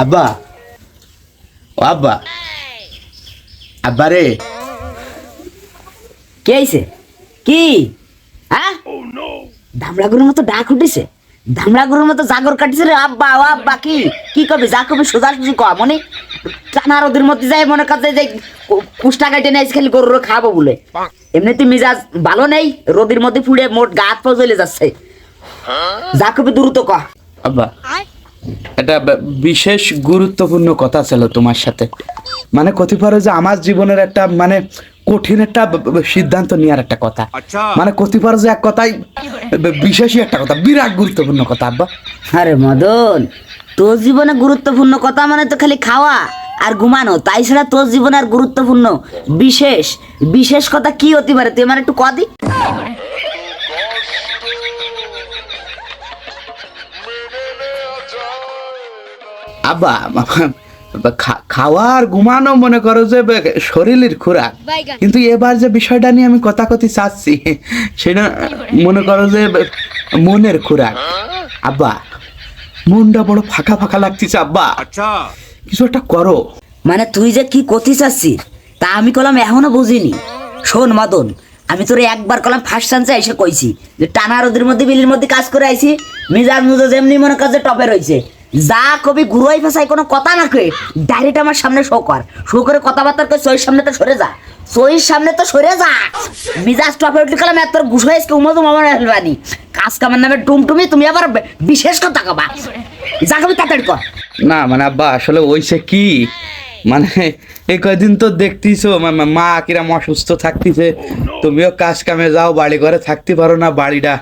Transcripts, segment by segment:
আব্বা ও আব্বা আব্বা রে কে আইছে? কি? হ্যাঁ? ধামড়া গরুর মতো ডাক উঠেছে? ধামড়া গরুর মতো জাগর কাটিছে রে আব্বা ও আব্বা কি? কি কবে যা কবে সোজা সুজি কয়া মনে? টানা রোদের মধ্যে যায় মনে কাছে যে কু- কুষ্টা কাটে নেই খালি গরুর খাব বলে। এমনিতে মিজাজ ভালো নেই রোদের মধ্যে ফুড়ে মোট গা হাত পা জ্বলে যাচ্ছে। যা কবে দ্রুত কয়া আব্বা এটা বিশেষ গুরুত্বপূর্ণ কথা ছিল তোমার সাথে। মানে কথি পারো যে আমার জীবনের একটা মানে কঠিন একটা সিদ্ধান্ত নেওয়ার একটা কথা। মানে কথি পারো যে এক কথাই বিশেষই একটা কথা বিরাট গুরুত্বপূর্ণ কথা আব্বা। আরে মদন তোর জীবনে গুরুত্বপূর্ণ কথা মানে তো খালি খাওয়া আর ঘুমানো। তাই ছাড়া তোর জীবনে আর গুরুত্বপূর্ণ বিশেষ বিশেষ কথা কি হতে পারে? তুই আমার একটু কদি আব্বা খাওয়া আর ঘুমানো মনে করো যে শরীরের খোরাক। কিন্তু এবার যে বিষয়টা নিয়ে আমি কথা কথি চাচ্ছি সেটা মনে করো যে মনের খোরাক। আব্বা মনটা বড় ফাঁকা ফাঁকা লাগতেছে আব্বা। কিছু একটা করো। মানে তুই যে কি করতে চাচ্ছিস তা আমি কলাম এখনও বুঝিনি। শোন মদন আমি তোরে একবার কলাম ফার্স্ট চান্সে এসে কইছি যে টানা রোদের মধ্যে বিলির মধ্যে কাজ করে আইছি মিজাজ মুজো যেমনি মনে কাজে টপে রয়েছে যা কবি ঘুরোই ফেসাই, কোনো কথা না কয়ে ডাইরেক্ট আমার সামনে শো কর। শো করে কথাবার্তা কই সইর সামনে তো সরে যা। সইর সামনে তো সরে যা। মিজাজ টপে উঠলে কালাম এত ঘুষ হয়েছে উমতো মামার হেলবানি কাজ কামার নামে টুমটুমি, তুমি আবার বিশেষ কথা কবা। যা কবি, তাড়াতাড়ি কর। না মানে আব্বা, আসলে ওইসে কি? মানে এই কয়দিন তো দেখতিছো মা- কিরাম অসুস্থ থাকতিছে। তুমিও কাজ কামে যাও বাড়ি ঘরে থাকতে পারো না বাড়িটা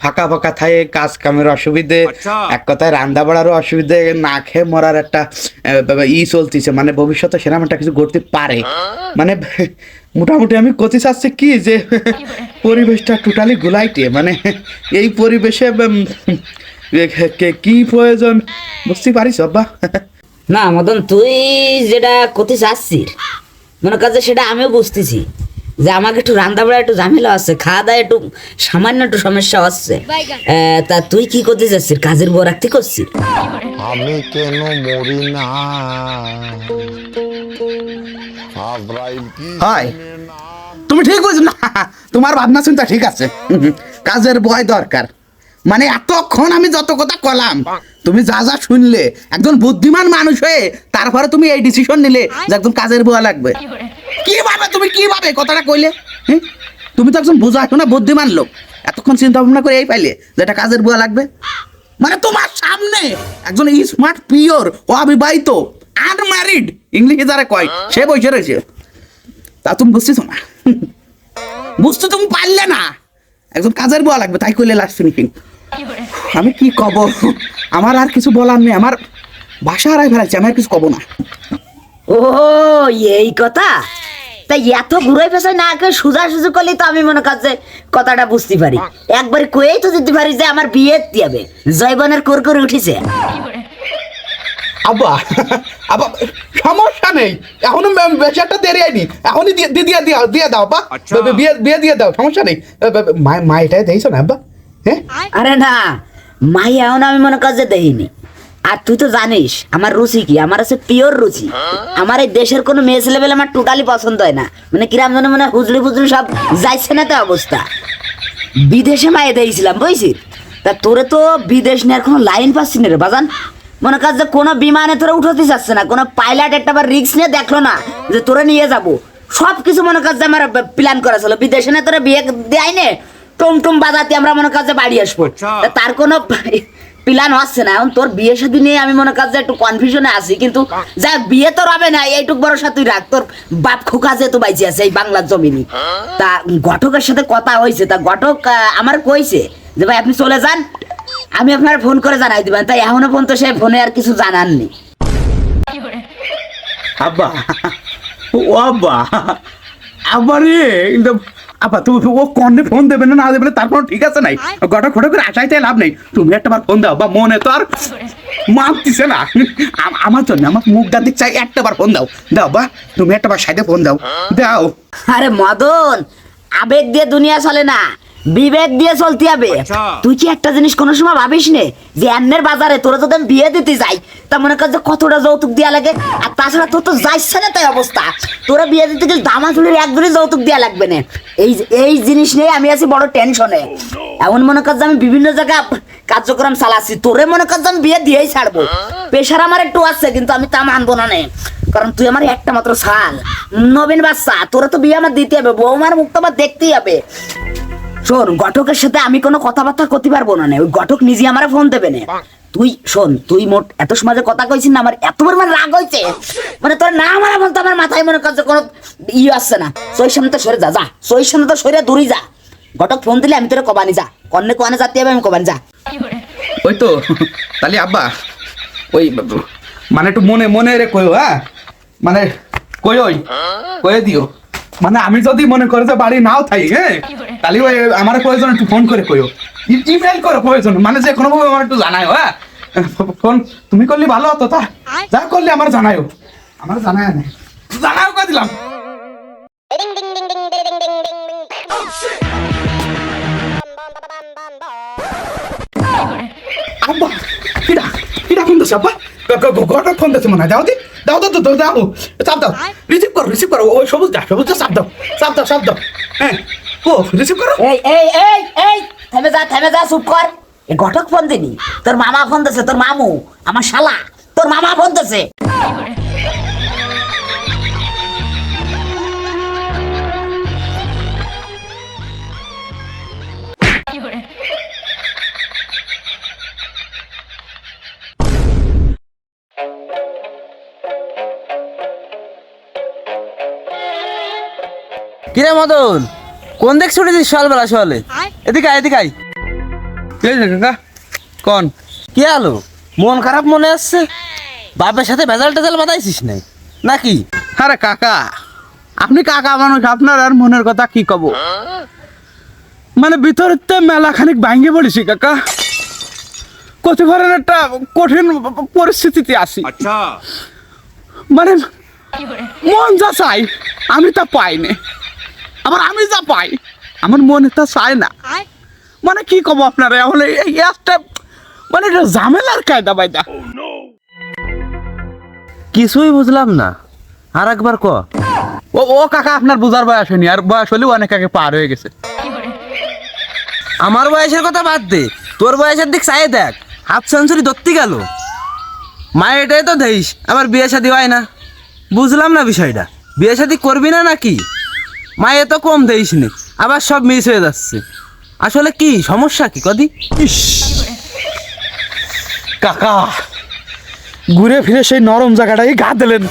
ফাঁকা ফাঁকা থাকে কাজ কামের অসুবিধে। এক কথায় রান্না বাড়ারও অসুবিধে না খেয়ে মরার একটা ই চলতিছে মানে ভবিষ্যতে সেরকম একটা কিছু ঘটতে পারে। মানে মোটামুটি আমি করতে চাচ্ছি কি যে পরিবেশটা টোটালি গুলাইটে মানে এই পরিবেশে কে- প্রয়োজন? বুঝতে পারিস আব্বা। না মদন তুই যেটা করতে চাচ্ছিস মনে কাজে সেটা আমিও বুঝতেছি যে আমাকে একটু রান্না বাড়া একটু ঝামেলা আছে খাওয়া দাওয়া একটু সামান্য একটু সমস্যা হচ্ছে তা তুই কি করতে চাচ্ছিস কাজের বউ রাখতে করছিস? আমি কেন মরি না? হয় তুমি ঠিক বুঝ না তোমার ভাবনা চিন্তা ঠিক আছে। কাজের ভয় দরকার। মানে এতক্ষণ আমি যত কথা কলাম তুমি যা যা শুনলে, একজন বুদ্ধিমান মানুষ হয়ে তারপরে তুমি এই ডিসিশন নিলে যে একজন কাজের বুয়া লাগবে। কীভাবে, তুমি কীভাবে কথাটা কইলে? তুমি তো একজন বোঝা না বুদ্ধিমান লোক। এতক্ষণ চিন্তা ভাবনা করে এই পাইলে যে একটা কাজের বুয়া লাগবে? মানে তোমার সামনে একজন স্মার্ট পিওর অবিবাহিত আনম্যারিড ইংলিশে যারা কয়, সে বসে রয়েছে। তা তুমি বুঝতেছো না? বুঝতে তুমি পারলে না। একজন কাজের বুয়া লাগবে, তাই কইলে লাস্ট ফিনিশিং আমি কি কব? আমার আর কিছু বলার নেই। আমার ভাষা হারাই ফেলাইছে আমি আর কিছু কব না। ও এই কথা? তাই এত ঘুরে ফেসাই না আগে সুজা সুজু করলে তো আমি মনে কাজে কথাটা বুঝতে পারি। একবারে কয়েই তো দিতে পারি যে আমার বিয়ে দিয়াবে। জয়বনের কোর করে উঠেছে। আব্বা আব্বা সমস্যা নেই। এখনও মে- বেশি একটা দেরি হয়নি। এখনই দিয়ে দিয়ে দিয়ে দাও বে- বিয়ে বিয়ে দিয়ে দাও সমস্যা নেই। মা মা এটাই দেখছ না আব্বা? আরে না মাই এখন আমি মনে কাজে দেখিনি। আর তুই তো জানিস, আমার রুচি কি? আমার আছে পিওর রুচি। আমার এই দেশের কোনো মেয়ে ছেলে পেলে আমার টোটালি পছন্দ হয় না। মানে কিরাম যেন মানে হুজড়ি ফুজড়ি সব যাইছে না তো অবস্থা। বিদেশে মায়ে দিয়েছিলাম বুঝছিস? তা তোরে তো বিদেশ নেওয়ার কোনো লাইন পাচ্ছি না রে, বাজান। মনে কাজ যে কোনো বিমানে তোরা উঠাতে চাচ্ছে না, কোনো পাইলট একটা বার রিক্স নিয়ে দেখল না যে তোরা নিয়ে যাব। সব কিছু মনে কাজ যে আমার প্ল্যান করা ছিল। বিদেশে না তোরা বিয়ে দেয় নে টুমটুম বাজাতে আমরা মনে কাজ বাড়ি আসব। তার কোনো প্ল্যান হচ্ছে না। এখন তোর বিয়ে সাথে নিয়ে আমি মনে কাজ একটু কনফিউশনে আছি। কিন্তু যা বিয়ে তোর হবে না এইটুক বড় সাথে তুই রাখ। তোর বাপ খোকা যেহেতু বাইচে আছে এই বাংলার জমিনি। তা ঘটকের সাথে কথা হয়েছে। তা ঘটক আমার কইছে যে ভাই আপনি চলে যান। আমি আপনার ফোন করে জানাই দিবেন। তাই এখনও পর্যন্ত সে ফোনে আর কিছু জানাননি। আব্বা। ও আব্বা। আব্বা রে কিন্তু আপা তুমি ও কনে ফোন দেবে না না দেবে তারপর ঠিক আছে নাই। গটা খোটা করে আশাইতে লাভ নেই। তুমি একটা বার ফোন দাও বা মনে তো আর মানতিছে না। আমার জন্য আমার মুখটা দিক চাই একটা বার ফোন দাও। দাও বা তুমি একটা বার সাইডে ফোন দাও। দাও। আরে মদন আবেগ দিয়ে দুনিয়া চলে না। বিবেক দিয়ে চলতে হবে। তুই কি একটা জিনিস কোনো সময় ভাবিস নে? যে অন্যের বাজারে তোরা যদি আমি বিয়ে দিতে যাই তা মনে কর যে কতটা যৌতুক দেওয়া লাগে। আর তাছাড়া তোর তো যাইছে না তাই অবস্থা। তোরা বিয়ে দিতে গেলে দামা চুলির এক দুটি যৌতুক দেওয়া লাগবে না। এই এই জিনিস নিয়ে আমি আছি বড় টেনশনে। এমন মনে কর যে আমি বিভিন্ন জায়গায় কার্যক্রম চালাচ্ছি। তোরে মনে কর যে আমি বিয়ে দিয়েই ছাড়বো। পেশার আমার একটু আছে কিন্তু আমি তা মানবো না নে। কারণ তুই আমার একটা মাত্র সাল। নবীন বাচ্চা তোরা তো বিয়ে আমার দিতে হবে বৌমার মুখ তো আমার দেখতেই হবে। শোন ঘটকের সাথে আমি কোনো কথাবার্তা করতে পারব না ওই ঘটক নিজে আমার ফোন দেবে না। তুই শোন তুই মোট এত সমাজে কথা কইছিস না আমার এত পরিমাণ রাগ হয়েছে মানে তোর না আমার বলতে আমার মাথায় মনে করছে কোনো ই আসছে না। সই সামনে তো সরে যা যা। সই সামনে তো সরে দূরে যা। ঘটক ফোন দিলে আমি তোরে কবানি যা। কন্যা কোয়ানে যাতে হবে আমি কবানি যা। ওই তো তাহলে আব্বা ওই মানে একটু মনে মনে রে কইও হ্যাঁ? মানে কই ওই কয়ে দিও। মানে আমি যদি মনে করে যে বাড়ি নাও থাই হ্যাঁ তাহলে ওই আমার প্রয়োজন একটু ফোন করে কইও ইমেল করে প্রয়োজন মানে যে কোনো ভাবে আমার একটু জানাও হ্যাঁ ফোন তুমি করলে ভালো হতো তা যা করলে আমার জানাও আমার জানায় না জানাও করে দিলাম আব্বা কিরা কিরা ফোন দিছে আব্বা ঘরটা ফোন দিছে মনে হয় দাও দি দাও দাও দাও দাও চাপ দাও। রিসিভ করো রিসিভ করো। ওই সবুজ দা সবুজ দা চাপ দাও চাপ দাও চাপ দাও। হ্যাঁ। ও রিসিভ করো? এই এই এই এই থেমে যা থেমে যা চুপ কর। এ ঘটক ফোন দিনি তোর মামা ফোন দিছে তোর মামু আমার শালা। তোর মামা ফোন দিছে। কিরে মদন কোন দিক ছুটেছিস সকালবেলা সকালে? এদিকে আয় এদিকে আয়। এই কাকা কোন? কি আলো? মন খারাপ মনে আসছে? বাপের সাথে ভেজাল টেজাল বাতাইছিস নাই নাকি? আরে কাকা আপনি কাকা মানুষ আপনার আর মনের কথা কি কব? মানে ভিতরে তো মেলা খানিক ভাঙ্গে পড়েছি কাকা। কত ধরেন একটা কঠিন পরিস্থিতিতে আছি। মানে মন যা চাই আমি তা পাই না আবার আমি যা পাই আমার মনে তা চায় না। মানে কি কব আপনারা এখন এই- একটা মানে এটা ঝামেলার কায়দা বাইদা। কিছুই বুঝলাম না। আর একবার ক। ও ও কাকা আপনার বোঝার বয়স হয়নি আর বয়স হলেও অনেক আগে পার হয়ে গেছে। আমার বয়সের কথা বাদ দে তোর বয়সের দিক চাই দেখ। হাফ সেঞ্চুরি ধরতে গেল। মায়ের এটাই তো দেইস আবার বিয়ে শাদি হয় না। বুঝলাম না বিষয়টা। বিয়ে শাদি করবি না নাকি? মায়ে তো কম দেইস নি আবার সব মিস হয়ে যাচ্ছে। আসলে কি সমস্যা কি কদি? ইস। কাকা ঘুরে ফিরে সেই নরম জায়গাটাই গা দিলেন।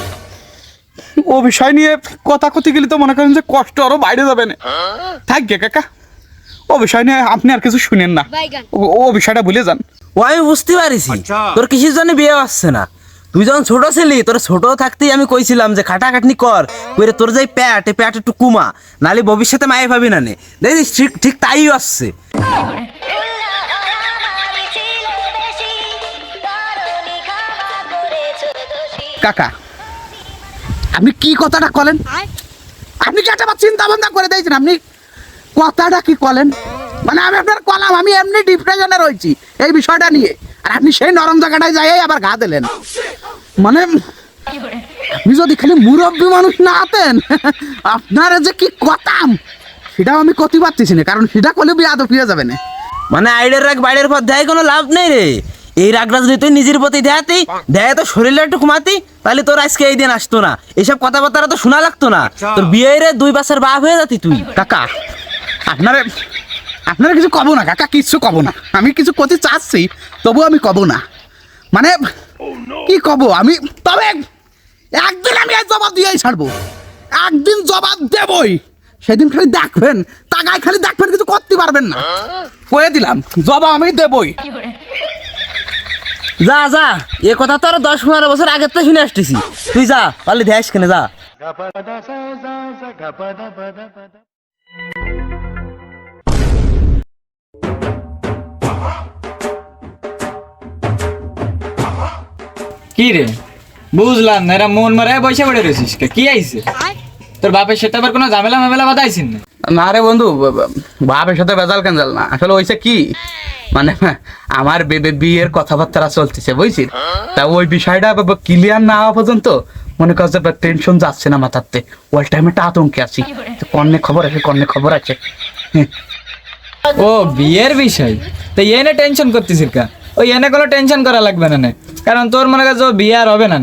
ও বিষয় নিয়ে কথা কথি গেলে তো মনে করেন যে কষ্ট আরও বাইরে যাবে না। থাকবে কাকা ও বিষয় নিয়ে আপনি আর কিছু শুনেন না। ও- ও বিষয়টা ভুলে যান। ও আমি বুঝতে পারিছি। তোর কিসের জন্য বিয়ে আসছে না? তুই যখন ছোট ছিলি, তোর ছোট থাকতেই আমি কইছিলাম যে খাটাখাটনি কর, কইরে তোর যাই প্যাট, এই প্যাট একটু কুমা, নালে ভবিষ্যতে মায়ে ভাবি না নে। দেখিস ঠিক ঠিক তাই আসছে। কাকা, আপনি কি কথাটা কলেন? আপনি কি একটা চিন্তা ভাবনা করে দিয়েছেন? আপনি কথাটা কি কলেন? মানে আমি আপনার কলাম, আমি এমনি ডিপ্রেশনে রয়েছি এই বিষয়টা নিয়ে। আর আপনি সেই নরম জায়গাটায় যাই আবার ঘা দিলেন। মানে আপনি যদি খালি মুরব্বী মানুষ না হতেন আপনারা যে কি কথাম সেটাও আমি কতি পারতেছি না কারণ সেটা করলে বিয়ে আদৌ ফিরে যাবে না। মানে আইডের রাগ বাইরের পর দেয় কোনো লাভ নেই রে। এই রাগটা যদি তুই নিজের প্রতি দেয়াতি দেয় তো শরীরে একটু কমাতি তাহলে তোর আজকে এই দিন আসতো না। এইসব কথাবার্তা তো শোনা লাগতো না। তোর বিয়ে রে দুই বাসের বাপ হয়ে যাতি তুই। কাকা আপনারা আপনারা কিছু কব না কাকা কিচ্ছু কব না। আমি কিছু করতে চাচ্ছি তবু আমি কব না। মানে কি কব? আমি তবে একদিন আমি এই জবাব দিয়েই ছাড়বো। একদিন জবাব দেবই। সেদিন খালি দেখবেন তাকায় খালি দেখবেন, কিছু করতে পারবেন না। কয়ে দিলাম, জবাব আমি দেবই। যা যা, এ কথা তো আরও দশ পনেরো বছর আগের তো শুনে আসতেছি। তুই যা, পারলে দেখ কেনে, যা। কি রে? বুঝলাম না এরা মন মারায় পয়সা পড়ে রয়েছিস। কি আইছে? তোর বাপের সাথে আবার কোনো ঝামেলা মামেলা বাদাইছিস না? না রে বন্ধু বাপের সাথে বেজাল কেঞ্জাল না। আসলে হয়েছে কি? মানে আমার বেবে বিয়ের কথাবার্তা চলতেছে বুঝছিস? তা ওই বিষয়টা ক্লিয়ার না হওয়া পর্যন্ত মনে কর যে টেনশন যাচ্ছে না মাথাতে। ওই টাইমে একটা আতঙ্কে আছি। তো কর্নে খবর আছে কর্নে খবর আছে। ও বিয়ের বিষয়? তো এনে টেনশন করতেছিস কা ওই এনে কোনো টেনশন করা লাগবে না নে। কারণ তোর মনে কাছে বিয়ে আর হবে না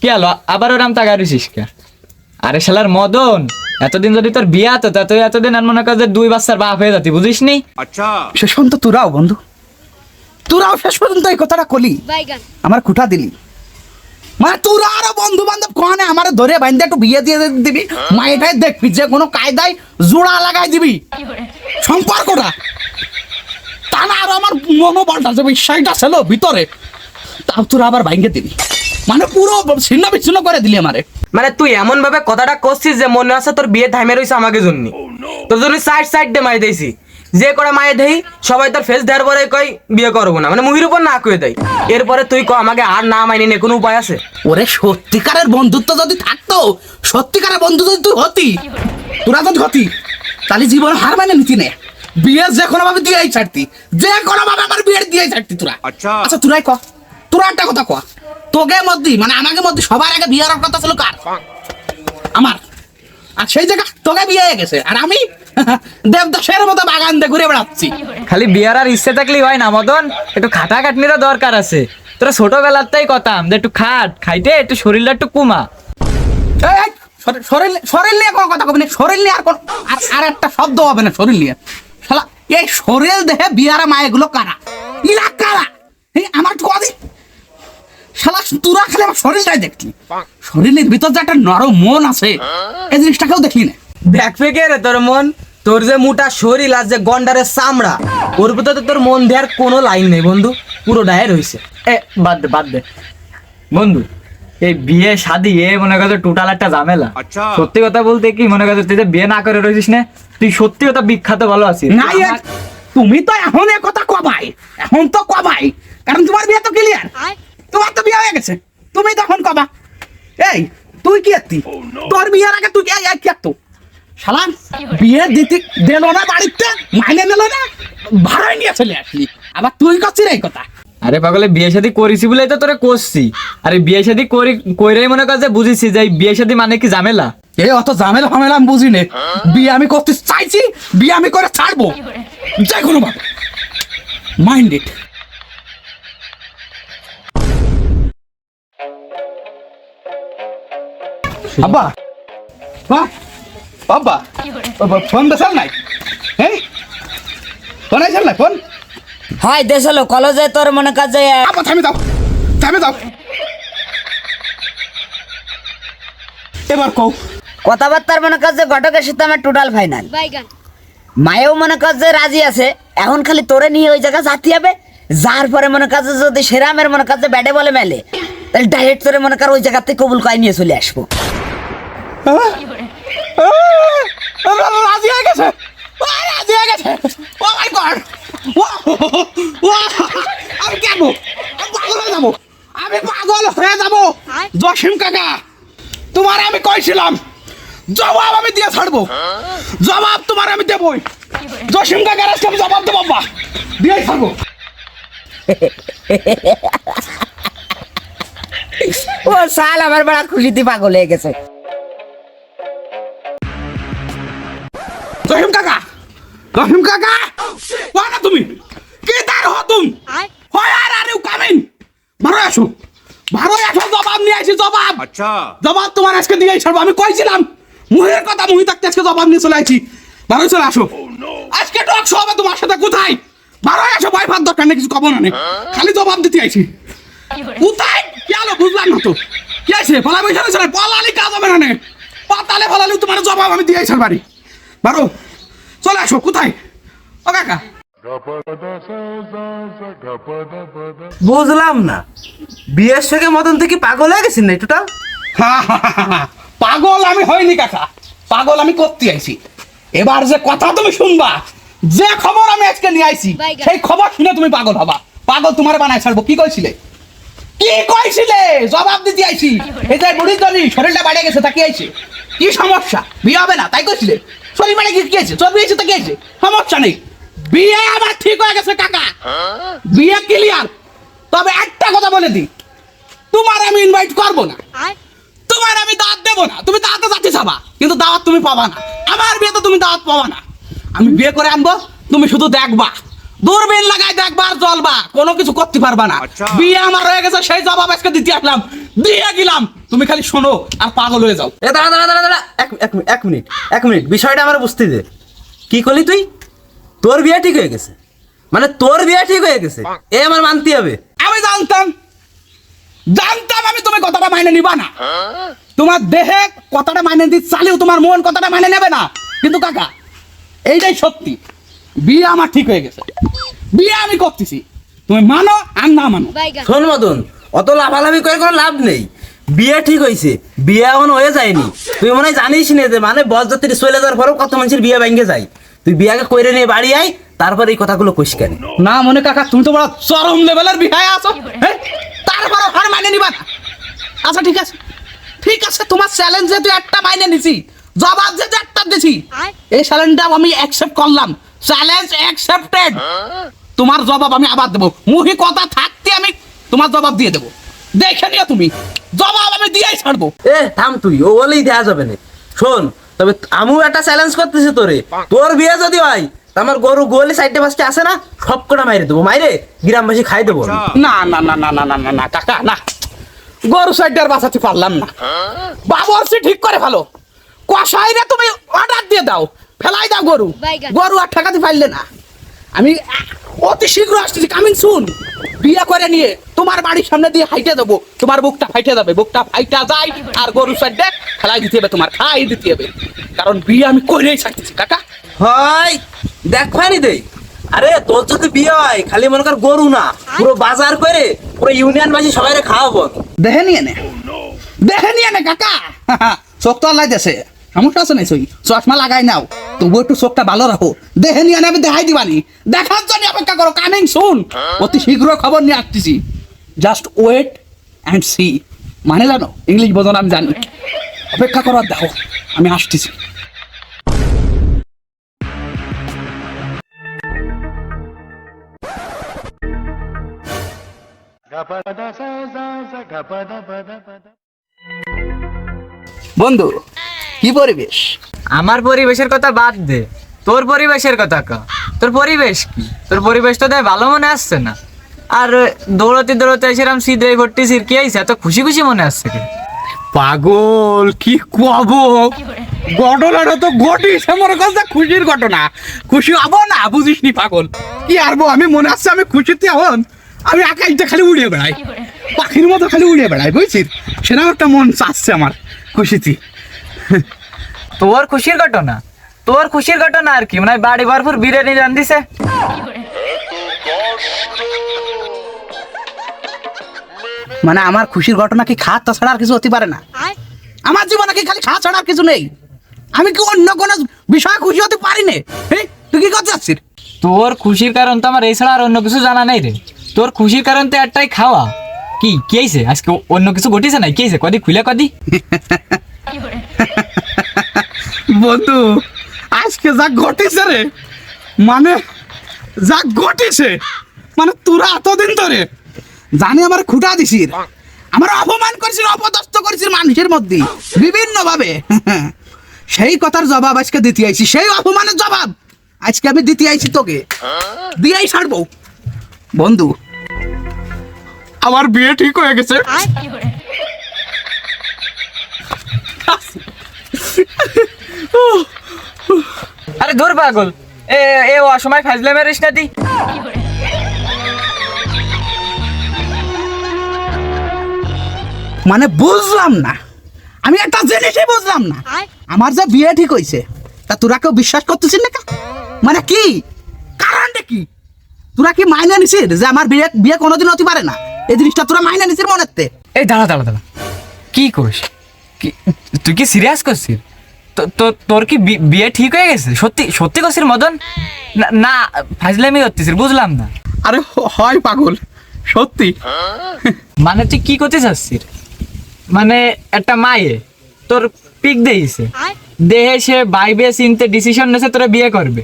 কি আলো আবার ওরাম টাকা দিছিস কে আরে শালার মদন এতদিন যদি তোর বিয়ে হতো তা তুই এতদিন আর মনে কর যে দুই বাচ্চার বাপ হয়ে যাতি বুঝিস নি শেষ পর্যন্ত তোরাও বন্ধু তোরাও শেষ পর্যন্ত এই কথাটা কলি আমার খুঁটা দিলি মানে তোরা আরও বন্ধু বান্ধব কনে? আমার ধরে একটু বিয়ে দিয়ে দিবি। দেখবি যে কোনো কায়দায় জোড়া লাগাই দিবি। সম্পর্কটা? তা না, আরও আমার মনোবলটা যে বিশ্বাসটা ছিল ভিতরে, তাও তোরা আবার বাইঙ্গে দিবি। মানে পুরো ছিন্ন বিচ্ছিন্ন করে দিলি আমারে। মানে তুই এমন ভাবে কথাটা করছিস যে মনে আছে তোর বিয়ে থাইমে রয়েছে আমাকে জন্য। তোর জন্য সাইড সাইড দিয়ে মাই দিয়েছি। যে করে মায়ে দেই সবাই তোর ফেস দেওয়ার পরে কই বিয়ে করব না। মানে মুহির উপর না কয়ে দেয়। এরপরে তুই ক আমাকে আর না মাইনে নে কোনো উপায় আছে? ওরে সত্যিকারের বন্ধুত্ব যদি থাকতো সত্যিকারের বন্ধু যদি তুই হতি তোরা যদি হতি তাহলে জীবন হার মানে নিতি নে। বিয়ে যে কোনো ভাবে দিয়েই ছাড়তি যে কোনো ভাবে আমার বিয়ে দিয়েই ছাড়তি তোরা। আচ্ছা। আচ্ছা তোরাই ক। তোরা একটা কথা ক। তোকে মধ্যে মানে আমাকে মধ্যে সবার আগে বিয়ে হওয়ার কথা ছিল কার? আমার। আর সেই জায়গা তোকে বিয়ে হয়ে গেছে। আর আমি দেবদাসের মতো বাগান দিয়ে ঘুরে বেড়াচ্ছি। খালি বিয়ার আর ইচ্ছে থাকলেই হয় না মদন। একটু খাটা খাটনিরও দরকার আছে। তোরা কথাম যে একটু খাট খাইতে একটু শরীরটা একটু কুমা। শরীর- শরীর নিয়ে কোনো কথা কবি না শরীর নিয়ে আর কোন আর একটা শব্দ হবে না শরীর নিয়ে। শালা এই শরীর দেহে বিয়ারা মায়েগুলো কারা? ইরা কারা? এই আমার তো কদি শালা তুরা খালি আমার শরীরটাই দেখলি। শরীরের ভিতর যে একটা নরম মন আছে এই জিনিসটাকেও দেখলি না? দেখবে রে তোর মন। তোর যে মোটা শরীর আর যে গন্ডারের চামড়া ওর ভিতরে তো তোর মন দেওয়ার কোনো লাইন নেই বন্ধু পুরো ডায়ের হয়েছে এ বাদ দে বাদ দে। বন্ধু এই বিয়ে শাদি এ মনে করছে টোটাল একটা ঝামেলা। সত্যি কথা বলতে কি মনে করছে তুই যে বিয়ে না করে রয়েছিস না তুই সত্যি কথা বিখ্যাত ভালো আছিস। না তুমি তো এখন এ কথা কবাই এখন তো কবাই কারণ তোমার বিয়ে তো ক্লিয়ার তোমার তো বিয়ে হয়ে গেছে তুমি তখন কবা। এই তুই কি এত্তি? তোর বিয়ের আগে তুই কি এত্তো? শালা বিয়ে দিতে দিল না বাড়িতে মাইনে নিল না ভাড়াই নিয়ে চলে আসলি। আবার তুই করছিস এই কথা? আরে পাগলে বিয়ে শাদি করেছি বলেই তো তোরে করছি আরে বিয়ে শাদি করি কইরাই মনে কর যে বুঝেছি যে বিয়ে শাদি মানে কি ঝামেলা। এ অত ঝামেলা ফামেলা আমি বুঝি নে। বিয়ে আমি করতে চাইছি বিয়ে আমি করে ছাড়বো। যে কোনো ভাবে। মাইন্ড ইট আব্বা বাহ। বাবা ফোন দেশাল নাই। হ্যাঁ ফোন আইসাল নাই ফোন? দেশ কলেজে তোর মনে কর যে আব্বা থামে যাও থামে যাও। এবার কও। কথাবার্তার মনে যে ঘটকের সাথে আমার টোটাল ফাইনাল মায়েও মনে কর যে রাজি আছে। এখন খালি তোরে নিয়ে ওই জায়গা যাতে হবে। যার পরে মনে কর যদি সেরামের মনে কর যে ব্যাটে বলে মেলে। তাহলে ডাইরেক্ট তোরে মনে কর ওই জায়গাতে কবুল কয় নিয়ে চলে আসব। গেছে। গেছে। আমি আমি পাগল হয়ে যাব। আমি কাকা, তোমার আমি কইছিলাম, জবাব আমি দিয়ে ছাড়বো। জবাব তোমার আমি দেবই। জসিম কাকার আজকে আমি জবাব দেবো বাবা দিয়ে ছাড়বো। ও, সাল আমার বড় খুশিতে পাগল হয়ে গেছে। জসিম কাকা? জসিম কাকা? না তুমি? কে তার হ তুম? হয় আর আরে কামিন। ভালো আসো ভালো আসো জবাব নিয়ে আসি জবাব। আচ্ছা। জবাব তোমার আজকে দিয়ে ছাড়বো আমি কইছিলাম মুহের কথা মুহি থাকতে আজকে জবাব নিয়ে চলে আসি ভালো চলে আসো আজকে টক শো হবে তোমার সাথে কোথায়? ভালো আসো ভয় ভাত দরকার নেই কিছু খবর নেই খালি জবাব দিতে আইছি। কোথায়? কি আলো বুঝলাম না তো। কি আছে পলা বৈশাখ ছিল পলালি কাজ হবে না নে? পাতালে ফলালি তোমার জবাব আমি দিয়ে ছাড়বারি বারো চলে আসো কোথায়? ও কাকা। বুঝলাম না। বিয়ের সঙ্গে মতন থেকে পাগল হয়ে গেছিস না টোটাল? পাগল আমি হইনি কাকা। পাগল আমি করতে আইছি। এবার যে কথা তুমি শুনবা যে খবর আমি আজকে নিয়ে আইছি সেই খবর শুনে তুমি পাগল হবা। পাগল তোমার বানায় ছাড়বো কি কইছিলে? কি কইছিলে? জবাব দিতে আইছি। এই যে বুড়ি জনি শরীরটা বাড়ে গেছে তা কি আইছে। কি সমস্যা? বিয়ে হবে না তাই কইছিলে? শরীর বাড়ে কি আছে চর্বি হয়েছে তা কি সমস্যা নেই। বিয়ে আমার ঠিক হয়ে গেছে কাকা। বিয়ে ক্লিয়ার তবে একটা কথা বলে দিই। তোমার আমি ইনভাইট করব না। তোমার আমি দাওয়াত দেবো না। তুমি দাওয়াতে যাচ্ছি যাবা কিন্তু দাওয়াত তুমি পাবা না। আমার বিয়েতে তুমি দাওয়াত পাবা না। আমি বিয়ে করে আনব। তুমি শুধু দেখবা। দূরবীন লাগাই দেখবা আর জ্বলবা। কোনো কিছু করতে পারবা না। বিয়ে আমার হয়ে গেছে সেই জবাব আজকে দিতে আসলাম। দিয়ে গেলাম। তুমি খালি শোনো আর পাগল হয়ে যাও। এ দাঁড়া দাঁড়া দাঁড়া দাঁড়া। এক এক মিনিট এক মিনিট এক মিনিট। বিষয়টা আমার বুঝতে দে। কি করলি তুই? তোর বিয়ে ঠিক হয়ে গেছে। মানে তোর বিয়ে ঠিক হয়ে গেছে। এ আমার মানতে হবে। আমি জানতাম। জানতাম আমি তুমি কথাটা মাইনে নিবা না। তোমার দেহে কথাটা মাইনে দিতে চালিও তোমার মন কথাটা মাইনে নেবে না। কিন্তু কাকা এইটাই সত্যি। বিয়ে আমার ঠিক হয়ে গেছে। বিয়ে আমি করতেছি। তুমি মানো আর না মানো। শোন মদন অত লাভালাভি করে কোনো লাভ নেই। বিয়ে ঠিক হয়েছে বিয়ে এখন হয়ে যায়নি। তুই মনে হয় জানিস না যে মানে বস যাত্রী চলে যাওয়ার পরেও কত মানুষের বিয়ে ভেঙে যায়। তুই বিয়াকে কইরে নিয়ে বাড়ি আয় তারপর এই কথাগুলো কইস কেন? না মনে কাকা তুমি তো বড় চরম লেভেলের বিহায় আছো। হ্যাঁ? তারপরে হার মাইনে নিবা আচ্ছা ঠিক আছে। ঠিক আছে তোমার চ্যালেঞ্জ যেহেতু একটা মাইনে নিছি জবাব যেহেতু একটা দিছি এই চ্যালেঞ্জটা আমি অ্যাকসেপ্ট করলাম। চ্যালেঞ্জ অ্যাকসেপ্টেড তোমার জবাব আমি আবার দেবো। মুহি কথা থাকতে আমি তোমার জবাব দিয়ে দেবো। দেখে নিও তুমি। জবাব আমি দিয়েই ছাড়বো। এ থাম তুই ও বলেই দেওয়া যাবে না। শোন তবে আমিও একটা চ্যালেঞ্জ করতেছি তোরে। তোর বিয়ে যদি হয় আমার গরু গোয়ালি সাইডে পাশে আসে না সব কটা মাইরে দেবো। মাইরে গ্রামবাসী খাই দেবো না না না না না না না না কাকা না। গরু সাইডার বাঁচাতে পারলাম না। বাবু আসছে ঠিক করে ভালো কষাইরে তুমি অর্ডার দিয়ে দাও। ফেলাই দাও গরু। গরু আর ঠেকাতে পারলে না। আমি অতি শীঘ্র আসতেছি কামিং শুন বিয়ে করে নিয়ে তোমার বাড়ির সামনে দিয়ে হাইটে দেবো। তোমার বুকটা ফাইটে যাবে বুকটা ফাইটা যায় আর গরু সাইডে ফেলাই দিতে হবে তোমার খাই দিতে হবে। কারণ বিয়ে আমি করেই ছাড়তেছি কাকা। হয় দেখ ফানি দে আরে তোর যদি বিয়ে হয় খালি মনে কর গরু না পুরো বাজার করে পুরো ইউনিয়ন বাসী সবাই খাওয়াবো। দেখে নিয়ে নে। দেখে নিয়ে নে কাকা। চোখ তো আল্লাহ দেশে সমস্যা আছে নাই সই চশমা লাগাই নাও। তবু একটু চোখটা ভালো রাখো দেখে নিয়ে আমি দেখাই দিবানি দেখার জন্য অপেক্ষা করো কামিং শুন অতি শীঘ্র খবর নিয়ে আসতেছি জাস্ট ওয়েট অ্যান্ড সি মানে জানো ইংলিশ বোঝো আমি জানি। অপেক্ষা করো আর দেখো আমি আসতেছি বন্ধু কি পরিবেশ? আমার পরিবেশের কথা বাদ দে। তোর পরিবেশের কথা ক। তোর পরিবেশ কি? তোর পরিবেশ তো দেয় ভালো মনে আসছে না। আর দৌড়তে দৌড়তে এসেরাম সিধে ঘটতে সিরকি আইসে এত খুশি খুশি মনে আসছে কি পাগল কি কব ঘটনাটা তো ঘটিস আমার কাছে খুশির ঘটনা। খুশি হব না বুঝিস নি পাগল? কি আরবো আমি মনে আসছে আমি খুশিতে হন। আমি আকাশটা খালি উড়িয়ে বেড়াই। পাখির মতো খালি উড়িয়ে বেড়াই বুঝছিস? সেটাও একটা মন চাচ্ছে আমার খুশিতে। তোর খুশির ঘটনা? তোর খুশির ঘটনা আর কি? মানে বাড়ি ভরপুর বিরিয়ানি রান্ধিছে মানে আমার খুশির ঘটনা কি খাওয়া ছাড়া আর কিছু হতে পারে না? আমার জীবনে কি খালি খাওয়া ছাড়া আর কিছু নেই? আমি কি অন্য কোনো বিষয়ে খুশি হতে পারি না? তুই কি করতে চাচ্ছিস তোর খুশির কারণ তো আমার এই ছাড়া আর অন্য কিছু জানা নেই রে। তোর খুশির কারণ তো একটাই খাওয়া। কি কি হয়েছে আজকে অন্য কিছু ঘটিছে না কি হয়েছে কদি খুলে কদি। বন্ধু, আজকে যা ঘটেছে রে মানে যা ঘটেছে মানে তোরা এতদিন ধরে জানি আমার খুঁটা দিছিস, আমার অপমান করেছিস, অপদস্থ করেছিস মানুষের মধ্যে বিভিন্ন ভাবে সেই কথার জবাব আজকে দিতে আইছি, সেই অপমানের জবাব আজকে আমি দিতে আইছি তোকে। দিয়েই ছাড়বো। বন্ধু, আমার বিয়ে ঠিক হয়ে গেছে। আরে দূর পাগল। এ এ অসময় ফাজলে মেরিস না দি। মানে বুঝলাম না। আমি একটা জিনিসই বুঝলাম না। আমার যে বিয়ে ঠিক হয়েছে তা তোরা কেউ বিশ্বাস করতেছিস না মানে কি? কারণটা কি? তোরা কি মাইনে নিছিস যে আমার বিয়ে বিয়ে কোনোদিন হতে পারে না? এই জিনিসটা তোরা মাইনে নিছিস মনেতে? এই দাঁড়া দাঁড়া দাঁড়া। কি করিস? তুই কি সিরিয়াস করছিস তো- তোর কি বিয়ে ঠিক হয়ে গেছে? সত্যি সত্যি করছিস মদন? না- না ফাজলামি হচ্ছিস বুঝলাম না। আরে হয় পাগল সত্যি। মানে তুই কি করতে চাচ্ছিস? মানে একটা মায়ে তোর পিক দিয়েছে। দেহে সে বাইবে চিনতে ডিসিশন নেছে তোরা বিয়ে করবে।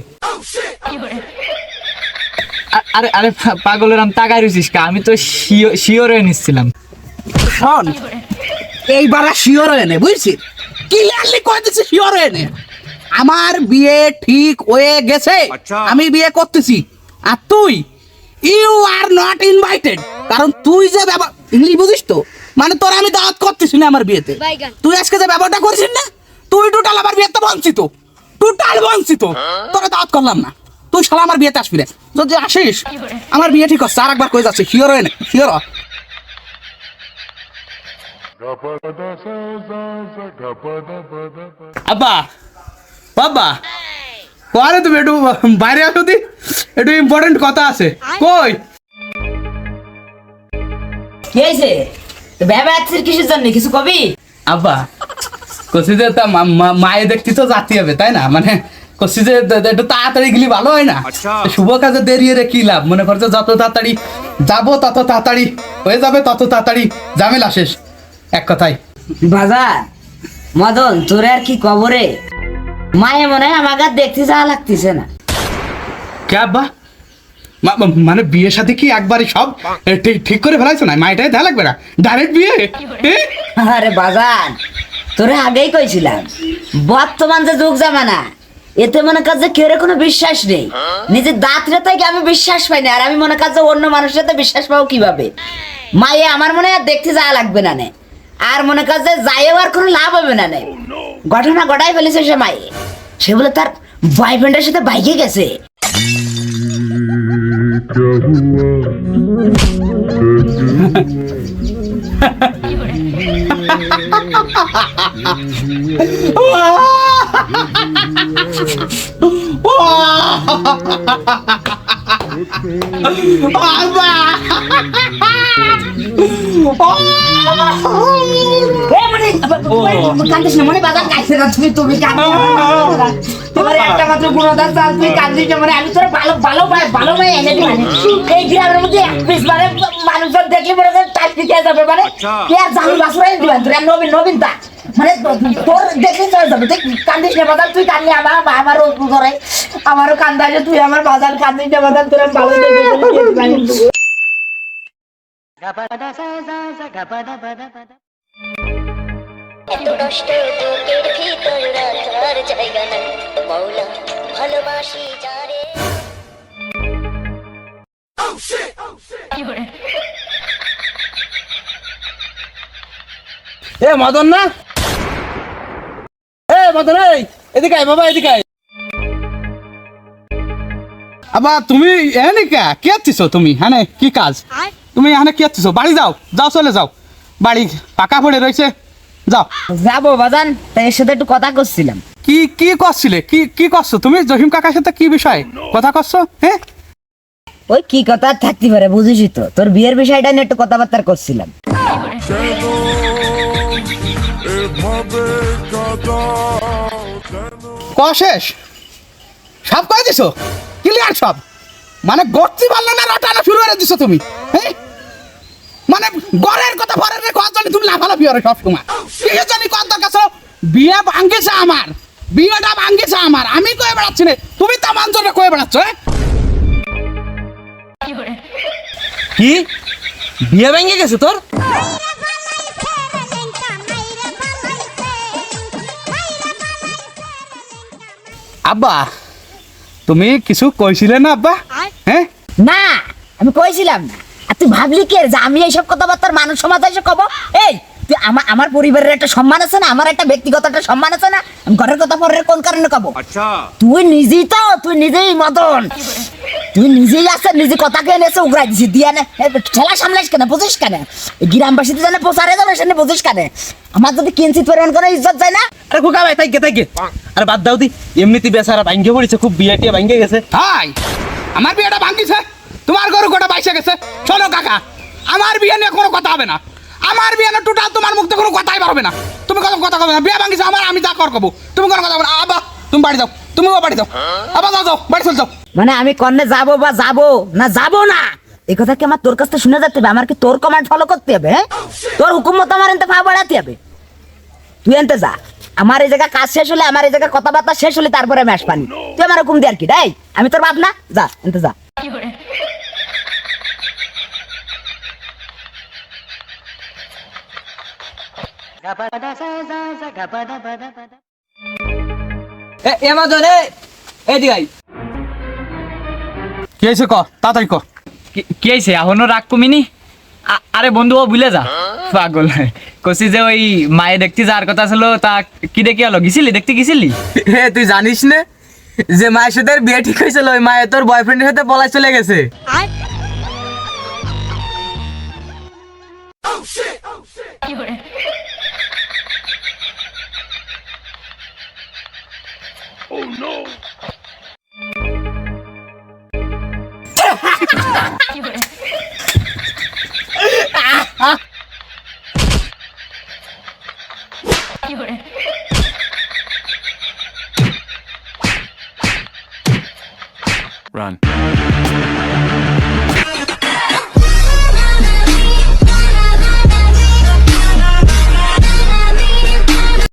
আরে আরে পাগলের আম তাকাই কা? আমি তো শিওর হয়ে নিচ্ছিলাম। শোন এইবার শিওর হয়ে নে বুঝছিস? ক্লিয়ারলি কয়ে দিচ্ছি শিওর হয়ে নে আমার বিয়ে ঠিক হয়ে গেছে। আমি বিয়ে করতেছি। আর তুই ইউ আর নট ইনভাইটেড কারণ তুই যে ব্যাপার ইংলিশ বুঝিস তো? মানে তোর আমি দাওয়াত করতেছি না আমার বিয়েতে। তুই আজকে যে ব্যাপারটা করছিস না তুই টোটাল আমার বিয়েতে বঞ্চিত। টোটাল বঞ্চিত। তোরা দাওয়াত করলাম না। তুই শালা আমার বিয়েতে আসবি রে। যদি আসিস আমার বিয়ে ঠিক হচ্ছে। আর একবার কয়ে যাচ্ছে শিওর হয়ে না শিওর হ। আব্বা বাবা করে তুমি একটু বাইরে আসো দি। একটু ইম্পর্টেন্ট কথা আছে। কই? কি হয়েছে? ভেবে আছিস কিসের জন্য? কিছু কবি? আব্বা কষি যে তা মায়ে দেখতে তো যাতে হবে তাই না? মানে কষি যে একটু তাড়াতাড়ি গেলি ভালো হয় না? শুভ কাজে দেরিয়ে রে কি লাভ? মনে করছে যত তাড়াতাড়ি যাব তত তাড়াতাড়ি হয়ে যাবে তত তাড়াতাড়ি ঝামেলা শেষ। এক কথায়। বাজার মদন তোর আর কি কবরে? মায়ে মনে হয় আমাকে দেখতে যাওয়া লাগতেছে না। কে আব্বা? মা- মা- মানে বিয়ে সাথে কি একবারই সব? এ, ঠিক- ঠিক করে ফেলাইছো না? মায়েটাই দেখা লাগবে না? ডাইরেক্ট বিয়ে? এ? আরে বাজার তোরে আগেই কইছিলাম বর্তমান যে যুগ জামানা এতে মনে কাজ যে কেউ কোনো বিশ্বাস নেই। নিজের দাঁতরে থেকে আমি বিশ্বাস পাই না আর আমি মনে কাজ যে অন্য মানুষের সাথে বিশ্বাস পাবো কীভাবে? মায়ে আমার মনে হয় আর দেখতে যাওয়া লাগবে না নে। আর মনে কাজ যে যাইও আর কোনো লাভ হবে না নাই। ঘটনা ঘটাই ফেলেছে সে মায়ে সে বলে তার বয়ফ্রেন্ডের সাথে বাইকে গেছে। মানে, মানে বাজার কাইছে না, তুমি তুমি তোমার একটা মাত্র গুণদার চাল, তুই কান্দিস মানে আমি তোর ভালো ভালো ভাই ভালো ভাই এনে দিই মানে। এই গ্রামের মধ্যে এক পিস মানে মানুষজন দেখলে মনে করে টাচ পিছিয়ে যাবে মানে কে আর জানি বাসুরাই দিবেন তোর নবীন নবীন তা মানে তোর দেখলে চলে যাবে তুই কান্দিস না বাজার তুই কান্দি আমার আমারও ধরে আমারও কান্দা আছে তুই আমার বাজার কান্দিস না তোর ভালো এত কষ্ট বুকের ভিতর রাখার জায়গা নাই মৌলা ভালোবাসি যারে। এ মদন না? মদন এই এদিকে আয় বাবা এদিকে আয়। আবার তুমি এনে কে কে আছিস তুমি? হ্যাঁ কি কাজ? তুমি এখানে কি আছিস? বাড়ি যাও যাও চলে যাও। বাড়ি পাকা পড়ে রয়েছে। যাও। যাব বাজান তাই এর সাথে একটু কথা করছিলাম। কি কি করছিলে? কি কি করছ? তুমি জহিম কাকার সাথে কি বিষয় কথা করছ? হ্যাঁ ওই কি কথা থাকতে পারে বুঝিস তো। তোর বিয়ের বিষয়টা নিয়ে একটু কথাবার্তা করছিলাম। ক শেষ? সব কয়ে দিছো? ক্লিয়ার সব। মানে গড়তে পারলে না রটানো শুরু করে দিছো তুমি হ্যাঁ? মানে গড়ের কথা ভরের রে কথা জানি তুমি লাফালাফি করে সব সময় কি জানি কত কাছে বিয়ে ভাঙ্গেছে আমার বিয়েটা ভাঙ্গেছে আমার আমি কয়ে বেড়াচ্ছি না তুমি তা মানজনে কয়ে বেড়াচ্ছ হ্যাঁ? কি? বিয়ে ভেঙে গেছে তোর? আব্বা তুমি কিছু কইছিলে না আব্বা? হ্যাঁ না আমি কইছিলাম না। আর তুই ভাবলি কি যে আমি এইসব কথাবার্তার মানুষ সমাজ এসে কব? এই আমার আমার পরিবারের একটা সম্মান আছে না আমার একটা ব্যক্তিগত একটা সম্মান আছে না আমি ঘরের কথা পরের কোন কারণে কব? তুই নিজেই তো তুই নিজেই মদন। তুই নিজেই আছে নিজে কথাকে এনেছে উগরাই দিছি দিয়া নে। ঠেলা সামলাইস কেন বুঝিস কেন? গ্রামবাসীতে জানে প্রচারে যাবে সেখানে বুঝিস কেন? আমার যদি কিঞ্চিত পরিমাণ কোনো ইজ্জত যায় না? আরে খোকা ভাই তাই গে তাই গে আরে বাদ দাও দি এমনিতে বেচারা ভাঙ্গে পড়েছে খুব বিয়ে টিয়ে ভাঙ্গে গেছে। হাই আমার বিয়েটা ভাঙ্গিছে তোমার গরু গোটা বাইসে গেছে? শোনো কাকা আমার বিয়ে নিয়ে কোনো কথা হবে না। আমার বিয়ে নিয়ে টোটাল তোমার মুখ থেকে কোনো কথাই পারবে না। তুমি কোনো কথা কবে না বিয়ে ভাঙ্গিছে আমার আমি যা কর কবো। তুমি কোনো কথা বলো আবা তুমি বাড়ি যাও তুমিও বাড়ি যাও। আবার যাও যাও বাড়ি চল যাও। মানে আমি কর্নে যাব বা যাব না যাব না। এই কথা কি আমার তোর কাছ থেকে শুনে যেতে হবে? আমার কি তোর কমান্ড ফলো করতে হবে হ্যাঁ? তোর হুকুম মতো আমার এনতে পা বাড়াতে হবে। তুই এনতে যা। আমার এই জায়গা কাজ শেষ হলে আমার এই জায়গা কথাবার্তা শেষ হলে তারপরে আমি আসবানি। তুই আমার হুকুম দিয়ে আর কি তাই আমি তোর বাপ না? যা এনতে যা। এমাজন এ এদিকে কি হয়েছে ক? তাড়াতাড়ি ক। কি- কি হয়েছে? এখনও রাগ কমিনি? আরে বন্ধু ও ভুলে যা। পাগল। কষি যে ওই মায়ে দেখতে যাওয়ার কথা ছিল তা কি দেখি আলো গেছিলি? দেখতে গেছিলি? হে তুই জানিস না? যে মায়ের সাথে বিয়ে ঠিক হয়েছিল ওই মায়ের তোর বয়ফ্রেন্ডের সাথে পলাই চলে গেছে। হ্যাঁ